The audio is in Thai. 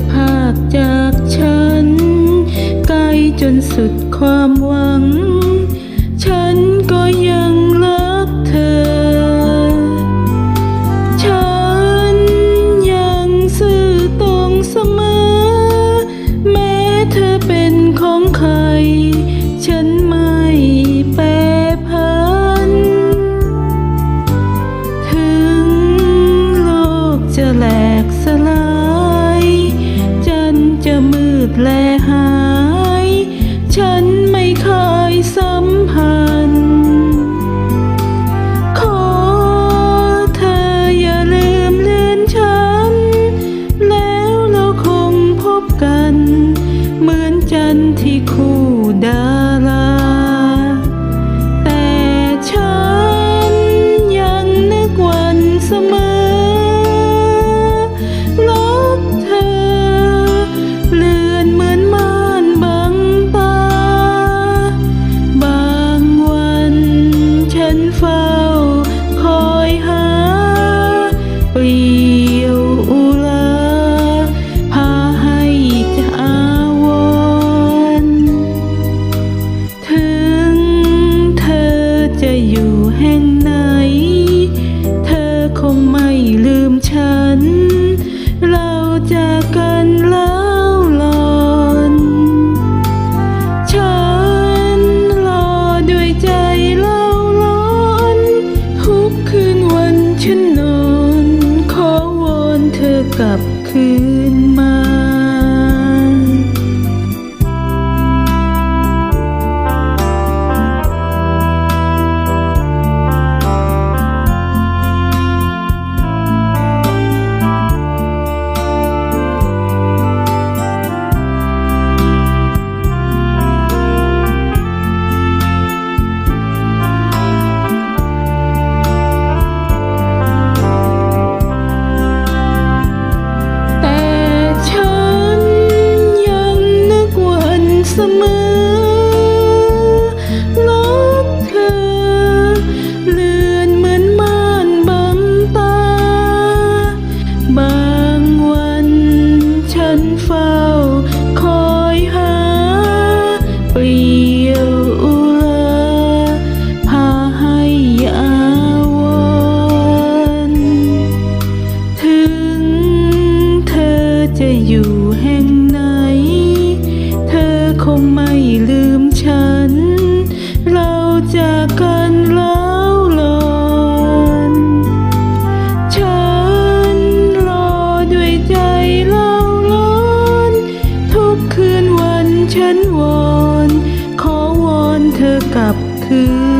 จะพากจากฉัน ไกลจนสุดความหวัง และหาย ฉันไม่เคยสัมพันธ์ขอเธออย่าลืมเลือนฉัน แล้วเราคงพบกัน เหมือนจันทร์ที่คู่ ลืมฉัน เราจากกันแล้วหลอนฉันรอด้วยใจเล่าร้อน ทุกคืนวันฉันนอน ขอวอนเธอกลับคืน เธอ เลือนเหมือนม่านบังตา บางวันฉันเฝ้าคอยหา เปลี่ยวอุลาพาให้อาวรณ์ถึงเธอจะอยู่แห่งไหน เธอคงไม่ลืม ฉันวอน ขอวอนเธอกลับคืน